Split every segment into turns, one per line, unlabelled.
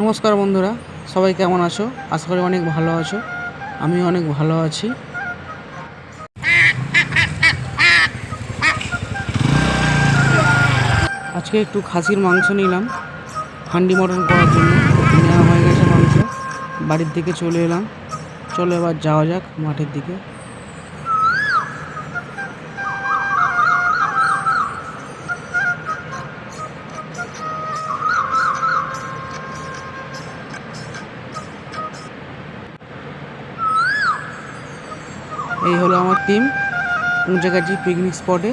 নমস্কার বন্ধুরা, সবাই কেমন আছো? আশা করি অনেক ভালো আছো। আমি অনেক ভালো আছি। আজকে একটু খাসির মাংস নিলাম, হান্ডি মটন করার জন্য। নেওয়া হয়ে গেছে মাংস। বাড়ির দিকে চলে এলাম। চলো এবার যাওয়া যাক মাঠের দিকে। এই হলো আমার টিম পৌঁছাকাছি পিকনিক স্পটে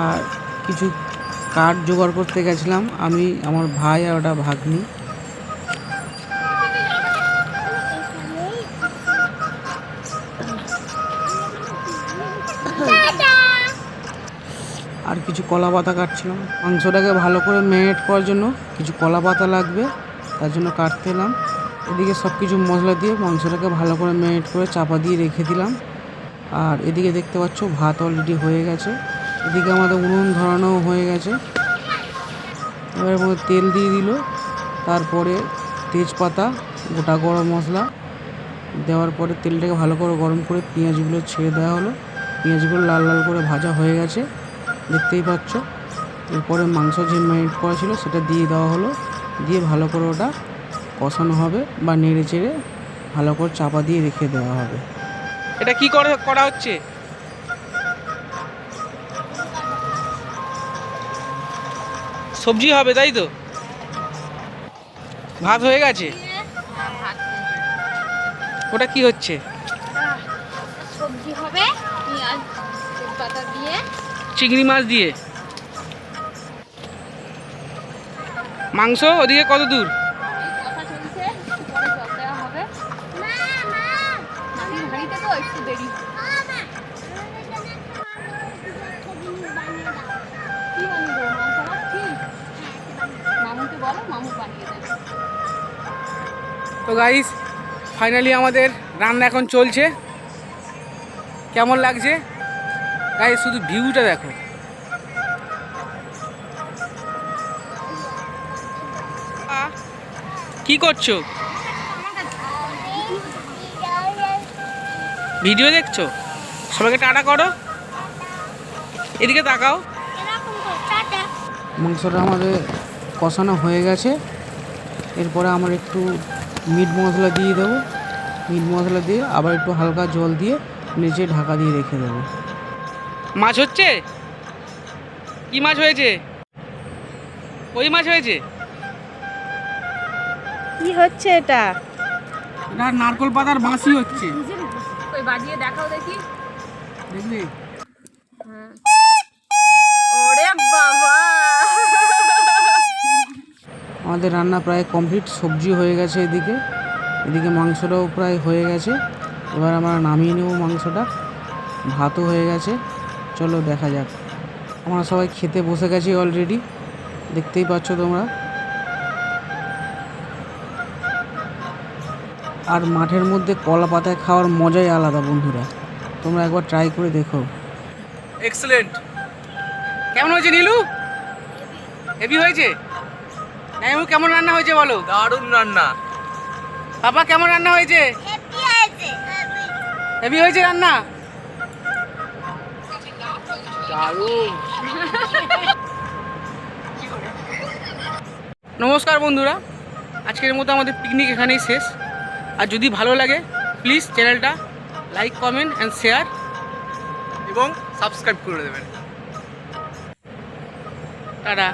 আর কিছু কাঠ জোগাড় করতে গেছিলাম, আমি, আমার ভাই আর ওটা ভাগ্নি। আর কিছু কলা পাতা কাটছিলাম। মাংসটাকে ভালো করে ম্যারিনেট করার জন্য কিছু কলা পাতা লাগবে, তার জন্য কাটতে এলাম। এদিকে সব কিছু মশলা দিয়ে মাংসটাকে ভালো করে ম্যারিনেট করে চাপা দিয়ে রেখে দিলাম। আর এদিকে দেখতে পাচ্ছ ভাত অলরেডি হয়ে গেছে। এদিকে আমাদের উনুন ধরানো হয়ে গেছে। এবার মধ্যে তেল দিয়ে দিল। তারপরে তেজপাতা, গোটা গরম মশলা। দেওয়ার পরে তেলটাকে ভালো করে গরম করে পেঁয়াজগুলো ছেড়ে দেওয়া হলো। পেঁয়াজগুলো লাল লাল করে ভাজা হয়ে গেছে। দেখতেই পাচ্ছ, এরপরে মাংস যে ম্যারিনেট করা ছিল সেটা দিয়ে দেওয়া হলো। দিয়ে ভালো করে ওটা কষানো হবে বা নেড়ে চেড়ে ভালো করে চাপা দিয়ে রেখে দেওয়া হবে। এটা কি করে করা হচ্ছে? সবজি হবে তাই তো? ভাত হয়ে গেছে? ওটা কি হচ্ছে?
সবজি হবে দিয়ে।
চিংড়ি মাছ দিয়ে। মাংস ওদিকে কত দূর?
তো
গাইস ফাইনালি আমাদের রান্না এখন চলছে। কেমন লাগছে? গাইস শুধু ভিউটা দেখো। কি করছ? ভিডিও দেখছ? সবাইকে টাটা করো। এদিকে তাকাও। মাংসটা আমাদের কষানো হয়ে গেছে। এরপরে আমার একটু মিট মশলা দিয়ে দেবো। মিট মশলা দিয়ে আবার একটু হালকা জল দিয়ে নিচে ঢাকা দিয়ে রেখে দেবো। মাছ হচ্ছে? কি মাছ হয়েছে? ওই মাছ হয়েছে?
কি হচ্ছে এটা?
এটা নারকল পাতার বাঁশি হচ্ছে।
ওই বাজিয়ে দেখাও দেখি।
দেখলি?
ওরে বাবা!
আমাদের রান্না প্রায় কমপ্লিট সবজি হয়ে গেছে এদিকে। এদিকে মাংসটাও প্রায় হয়ে গেছে। এবার আমরা নামিয়ে নেব মাংসটা। ভাতও হয়ে গেছে। চলো দেখা যাক। আমরা সবাই খেতে বসে গেছি অলরেডি দেখতেই পাচ্ছ তোমরা। আর মাঠের মধ্যে কলা পাতায় খাওয়ার মজাই আলাদা বন্ধুরা। তোমরা একবার ট্রাই করে দেখো। এক্সেলেন্ট কেমন হয়েছে নীলু? হেভি হয়েছে? নাইমু কেমন রান্না হয়েছে বলো?
দারুণ রান্না।
পাপা কেমন রান্না হয়েছে? হেভি হয়েছে রান্না?
দারুণ।
নমস্কার বন্ধুরা। আজকের মতো আমাদের পিকনিক এখানেই শেষ। আর যদি ভালো লাগে প্লিজ চ্যানেলটা লাইক কমেন্ট অ্যান্ড শেয়ার
এবং সাবস্ক্রাইব করে দেবেন।
টাটা।